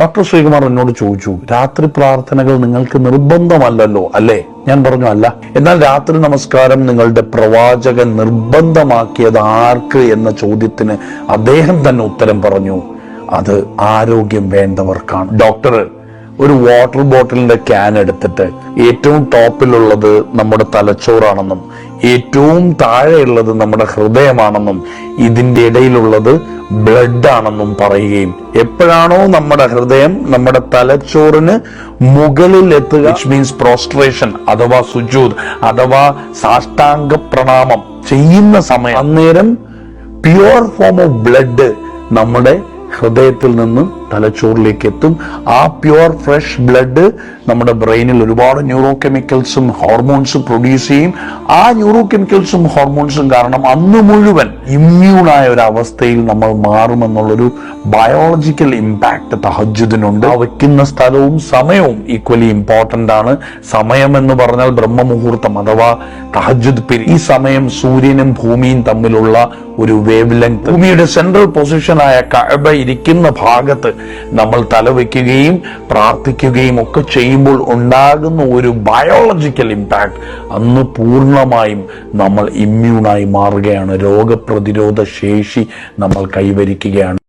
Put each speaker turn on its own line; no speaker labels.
Doctor Sreekumar എന്നോട് ചോദിച്ചു രാത്രി പ്രാർത്ഥനകൾ നിങ്ങൾക്ക് നിർബന്ധമല്ലല്ലോ? അല്ലേ? ഞാൻ പറഞ്ഞു അല്ല. എന്നാൽ രാത്രി നമസ്കാരം നിങ്ങളുടെ പ്രവാചകൻ നിർബന്ധമാക്കിയത് ആർക്ക്? എന്ന ചോദ്യത്തിന് അദ്ദേഹം തന്നെ ഉത്തരം പറഞ്ഞു അത് ആരോഗ്യം വേണ്ടവർക്കാണ്. ഡോക്ടർ ഒരു വാട്ടർ ബോട്ടിലിന്റെ ക്യാൻ എടുത്തിട്ട് ഏറ്റവും ടോപ്പിലുള്ളത് നമ്മുടെ തലച്ചോറാണെന്നും ഏറ്റവും താഴെയുള്ളത് നമ്മുടെ ഹൃദയമാണെന്നും ഇതിന്റെ ഇടയിലുള്ളത് ബ്ലഡ് ആണെന്നും പറയുകയും എപ്പോഴാണോ നമ്മുടെ ഹൃദയം നമ്മുടെ തലച്ചോറിന് മുകളിൽ എത്തുക വിച്ച് മീൻസ് പ്രോസ്ട്രേഷൻ അഥവാ സുജൂത് അഥവാ സാഷ്ടാംഗ പ്രണാമം ചെയ്യുന്ന സമയം അന്നേരം പ്യുവർ ഫോം ഓഫ് ബ്ലഡ് നമ്മുടെ ഹൃദയത്തിൽ നിന്ന് തലച്ചോറിലേക്ക് എത്തും ആ പ്യുവർ ഫ്രഷ് ബ്ലഡ് നമ്മുടെ ബ്രെയിനിൽ ഒരുപാട് ന്യൂറോ കെമിക്കൽസും ഹോർമോൺസും പ്രൊഡ്യൂസ് ചെയ്യും. ആ ന്യൂറോ കെമിക്കൽസും ഹോർമോൺസും കാരണം അന്ന് മുഴുവൻ ഇമ്മ്യൂണായ ഒരു അവസ്ഥയിൽ നമ്മൾ മാറുമെന്നുള്ളൊരു ബയോളജിക്കൽ ഇമ്പാക്ട് തഹജുദിനുണ്ട് ആ വെക്കുന്ന സ്ഥലവും സമയവും ഈക്വലി ഇമ്പോർട്ടന്റ് ആണ്. സമയം എന്ന് പറഞ്ഞാൽ ബ്രഹ്മമുഹൂർത്തം അഥവാ തഹജുദ് പിരി ഈ സമയം സൂര്യനും ഭൂമിയും തമ്മിലുള്ള ഒരു വേവ് ലെങ്ത് ഭൂമിയുടെ സെൻട്രൽ പൊസിഷനായ കഅബ ഇരിക്കുന്ന ഭാഗത്ത് നമ്മൾ തലവെക്കുകയും പ്രാർത്ഥിക്കുകയും ഒക്കെ ചെയ്യുമ്പോൾ ഉണ്ടാകുന്ന ഒരു ബയോളജിക്കൽ ഇമ്പാക്ട് അന്ന് പൂർണമായും നമ്മൾ ഇമ്മ്യൂണായി മാറുകയാണ്. രോഗപ്രതിരോധ ശേഷി നമ്മൾ കൈവരിക്കുകയാണ്.